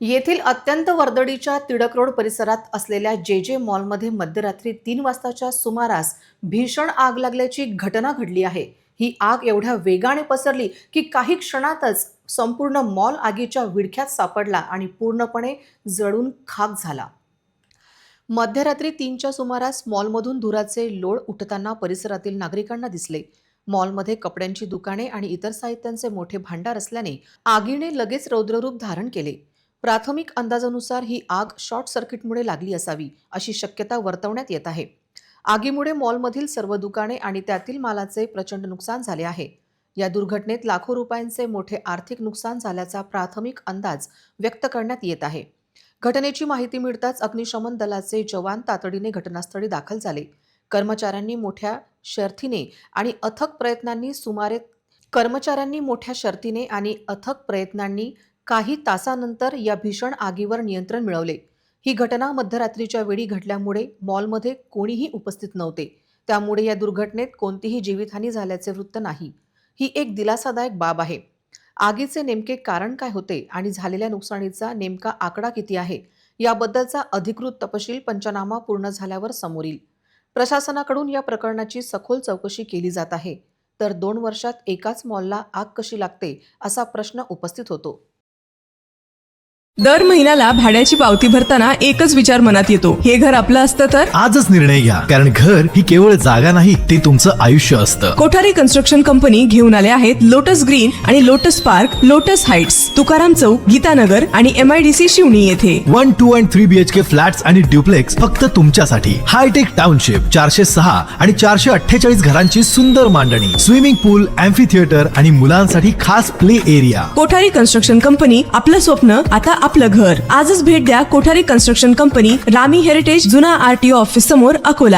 येथील अत्यंत वर्दळीच्या तिडक रोड परिसरात असलेल्या जे जे मॉलमध्ये मध्यरात्री तीन वाजताच्या सुमारास भीषण आग लागल्याची घटना घडली आहे. ही आग एवढ्या वेगाने पसरली की काही क्षणातच संपूर्ण मॉल आगीच्या विडख्यात सापडला आणि पूर्णपणे जळून खाक झाला. मध्यरात्री तीनच्या सुमारास मॉलमधून धुराचे लोळ उठताना परिसरातील नागरिकांना दिसले. मॉलमध्ये कपड्यांची दुकाने आणि इतर साहित्यांचे मोठे भांडार असल्याने आगीने लगेच रौद्ररूप धारण केले. प्राथमिक अंदाजानुसार ही आग शॉर्ट सर्किटमुळे लागली असावी अशी शक्यता वर्तवण्यात येत आहे. आगीमुळे मॉलमधील सर्व दुकाने आणि त्यातील मालाचे प्रचंड नुकसान झाले आहे. या दुर्घटनेत लाखो रुपयांचे मोठे आर्थिक नुकसान झाल्याचा प्राथमिक अंदाज व्यक्त करण्यात येत आहे. घटनेची माहिती मिळताच अग्निशमन दलाचे जवान तातडीने घटनास्थळी दाखल झाले. कर्मचाऱ्यांनी मोठ्या शर्थीने आणि अथक प्रयत्नांनी सुमारे कर्मचाऱ्यांनी मोठ्या शर्थीने आणि अथक प्रयत्नांनी काही तासानंतर या भीषण आगीवर नियंत्रण मिळवले. ही घटना मध्यरात्रीच्या वेळी घडल्यामुळे मॉलमध्ये कोणीही उपस्थित नव्हते. त्यामुळे या दुर्घटनेत कोणतीही जीवितहानी झाल्याचे वृत्त नाही. ही एक दिलासादायक बाब आहे. आगीचे नेमके कारण काय होते आणि झालेल्या नुकसानीचा नेमका आकडा किती आहे याबद्दलचा अधिकृत तपशील पंचनामा पूर्ण झाल्यावर समोर येईल. प्रशासनाकडून या प्रकरणाची सखोल चौकशी केली जात आहे. तर दोन वर्षात एकाच मॉलला आग कशी लागते असा प्रश्न उपस्थित होतो. दर महिन्याला भाड्याची पावती भरताना एकच विचार मनात येतो. हे घर आपलं असतं तर? आजच निर्णय घ्या. कारण घर ही केवळ जागा नाही ते तुमचं आयुष्य असतं. कोठारी कन्स्ट्रक्शन कंपनी घेऊन आले आहेत लोटस ग्रीन आणि lotus park lotus heights Tukaram Chowk Gitanagar आणि M I D C Shivani येथे. One two and three BHK flats आणि ड्युप्लेक्स फक्त तुमच्यासाठी. हायटेक टाउनशिप चारशे सहा आणि चारशे अठ्ठेचाळीस घरांची सुंदर मांडणी. स्विमिंग पूल अँफी थिएटर आणि मुलांसाठी खास play area. Kothari construction company आपलं स्वप्न आता आपलं घर. आजच भेट द्या Kothari construction company Rami heritage जुना आरटीओ ऑफिस समोर अकोला.